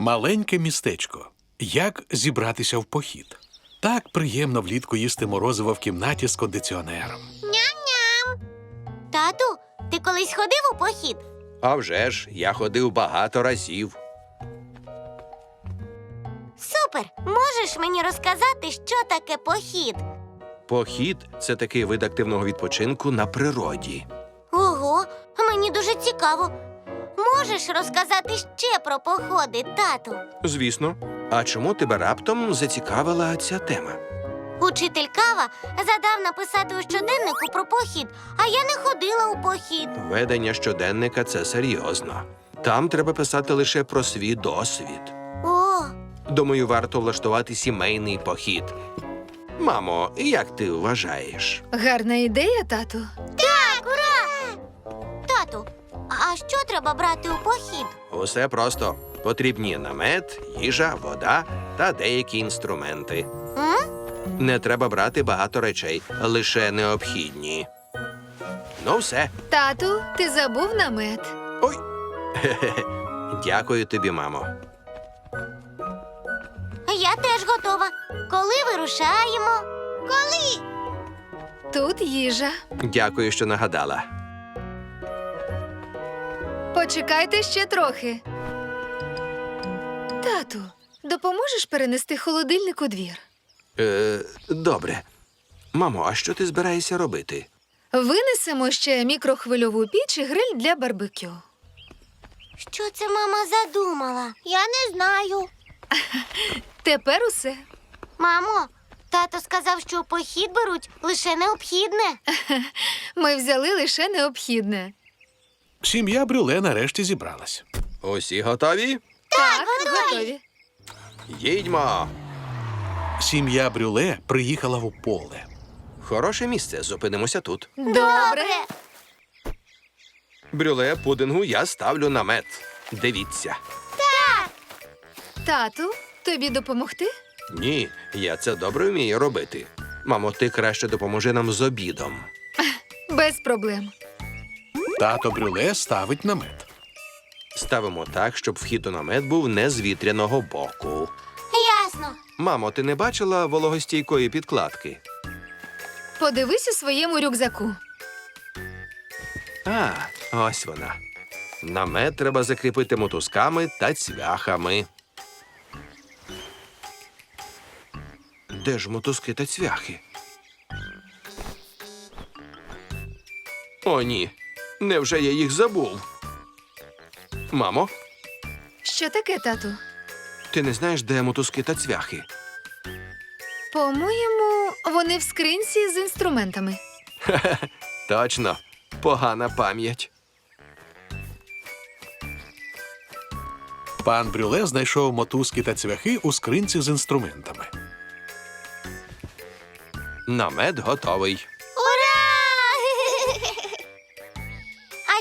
Маленьке містечко. Як зібратися в похід? Так приємно влітку їсти морозиво в кімнаті з кондиціонером. Ням-ням. Тату, ти колись ходив у похід? А вже ж, я ходив багато разів. Супер! Можеш мені розказати, що таке похід? Похід це такий вид активного відпочинку на природі. Ого, мені дуже цікаво. Можеш розказати ще про походи, тату? Звісно. А чому тебе раптом зацікавила ця тема? Учитель Кава задав написати у щоденнику про похід, а я не ходила у похід. Ведення щоденника це серйозно. Там треба писати лише про свій досвід. О, Думаю, варто влаштувати сімейний похід. Мамо, як ти вважаєш? Гарна ідея, тату. так, ура! Тату, а що треба брати у похід? Усе просто потрібні намет, їжа, вода та деякі інструменти. М? Не треба брати багато речей, лише необхідні. Ну, все. Тату, ти забув намет. Ой. Дякую тобі, мамо. Я теж готова. Коли вирушаємо? Коли? Тут їжа. Дякую, що нагадала. Почекайте ще трохи. Тату, допоможеш перенести холодильник у двір? Е, добре. Мамо, а що ти збираєшся робити? Винесемо ще мікрохвильову піч і гриль для барбекю. Що це мама задумала? Я не знаю. Тепер усе. Мамо, тато сказав, що у похід беруть лише необхідне. Ми взяли лише необхідне. Сім'я Брюле нарешті зібралась. Усі готові? Так, готові. Їдьмо. Сім'я Брюле приїхала в поле. Хороше місце, зупинимося тут. Добре. Брюле пудингу я ставлю намет. Дивіться. Так. Тату, тобі допомогти? Ні, я це добре вмію робити. Мамо, ти краще допоможи нам з обідом. Без проблем. Тато Брюле ставить намет. Ставимо так, щоб вхід у намет був не з вітряного боку. Ясно. Мамо, ти не бачила вологостійкої підкладки? Подивись у своєму рюкзаку. А, ось вона. Намет треба закріпити мотузками та цвяхами. Де ж мотузки та цвяхи? О, ні. Невже я їх забув? Мамо, Що таке, тату? ти не знаєш, де мотузки та цвяхи? По-моєму, вони в скринці з інструментами. Точно, погана пам'ять. Пан Брюле знайшов мотузки та цвяхи у скринці з інструментами. Намет готовий.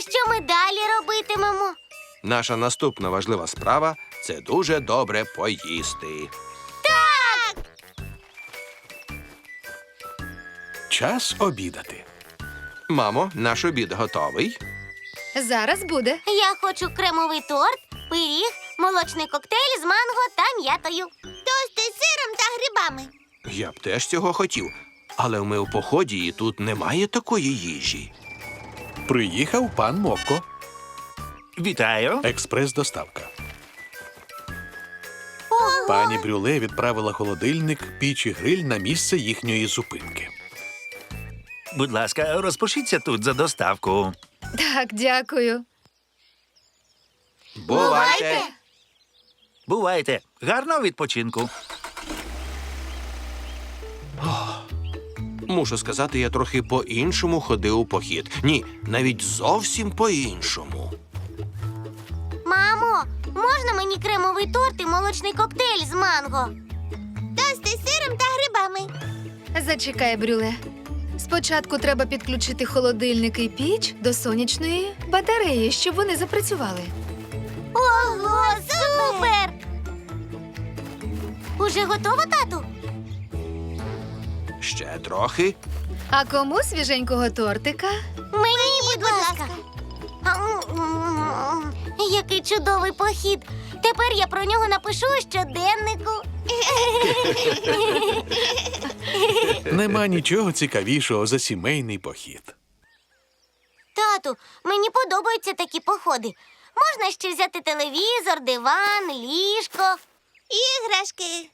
Що ми далі робитимемо? Наша наступна важлива справа це дуже добре поїсти. Час обідати. Мамо, наш обід готовий. Зараз буде. Я хочу кремовий торт, пиріг, молочний коктейль з манго та м'ятою. Тости з сиром та грибами. Я б теж цього хотів, але ми у поході і тут немає такої їжі. Приїхав пан Мокко. Вітаю. Експрес-доставка. Пані Брюле відправила холодильник, піч і гриль на місце їхньої зупинки. Будь ласка, розпишіться тут за доставку. Так, дякую. Бувайте! Бувайте. Гарного відпочинку. Мушу сказати, я трохи по-іншому ходив у похід. Ні, навіть зовсім по-іншому. Мамо, можна мені кремовий торт і молочний коктейль з манго? Тости з сиром та грибами. Зачекай, Брюле. Спочатку треба підключити холодильник і піч до сонячної батареї, щоб вони запрацювали. Ого, супер! Уже готово, тату? Ще трохи. А кому свіженького тортика? Мені, будь ласка. Який чудовий похід. Тепер я про нього напишу у щоденнику. Нема нічого цікавішого за сімейний похід. Тату, мені подобаються такі походи. Можна ще взяти телевізор, диван, ліжко. Іграшки.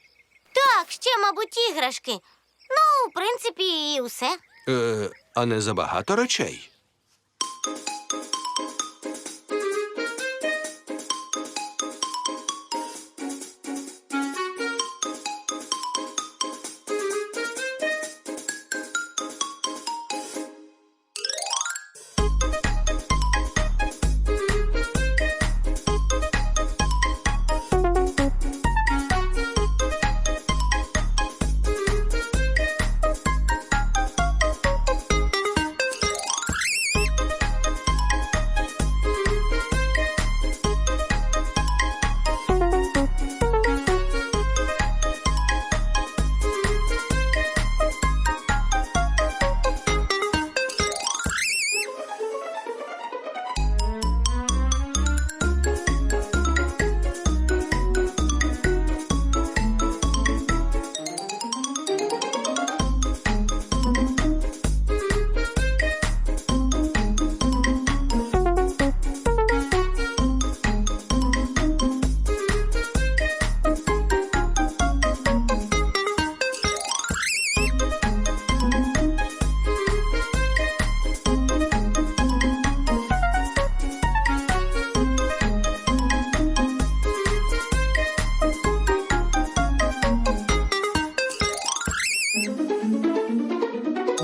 Так, ще, мабуть, іграшки. Ну, в принципі, і усе. Е, а не забагато речей.